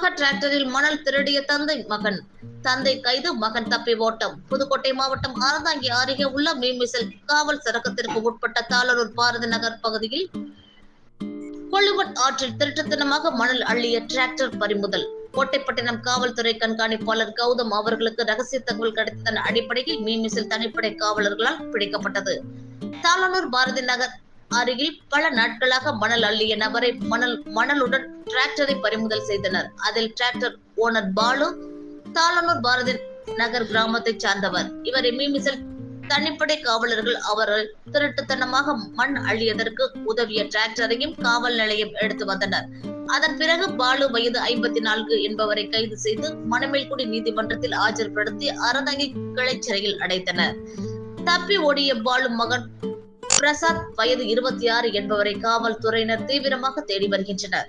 டிராக்டரில் மணல் திருடிய தந்தை மகன். தந்தை கைது மகன் தப்பி ஓட்டம். புதுக்கோட்டை மாவட்டம் அறந்தாங்கி அருகே உள்ள மீமிசல் காவல் சரகத்திற்கு உட்பட்ட தாளரூர் பாரதி நகர் பகுதியில் கொள்ளுமட் ஆற்றில் திருட்டுத்தனமாக மணல் அள்ளிய டிராக்டர் பறிமுதல். கோட்டைப்பட்டினம் காவல்துறை கண்காணிப்பாளர் கௌதம் அவர்களுக்கு ரகசிய தகவல் கிடைத்ததன் அடிப்படையில் மீமிசில் தனிப்படை காவலர்களால் பிடிக்கப்பட்டது. தாளனூர் பாரதி நகர் அருகில் பல நாட்களாக மணல் அள்ளிய நபரை மணல் மணலுடன் டிராக்டரை பறிமுதல் செய்தனர். அதில் டிராக்டர் ஓனர் பாலு தாளனூர் பாரதி நகர் கிராமத்தை சார்ந்தவர். இவரை மீமிசல் தனிப்படை காவலர்கள் அவரை திருட்டுத்தனமாக மண் அள்ளியதற்கு உதவிய டிராக்டரையும் காவல் நிலையம் எடுத்து வந்தனர். அதன் பிறகு பாலு வயது ஐம்பத்தி நான்கு என்பவரை கைது செய்து மணமேல்குடி நீதிமன்றத்தில் ஆஜர்படுத்தி அறநகை கிளை சிறையில் அடைத்தனர். தப்பி ஓடிய பாலு மகன் பிரசாத் வயது இருபத்தி ஆறு என்பவரை காவல்துறையினர் தீவிரமாக தேடி வருகின்றனர்.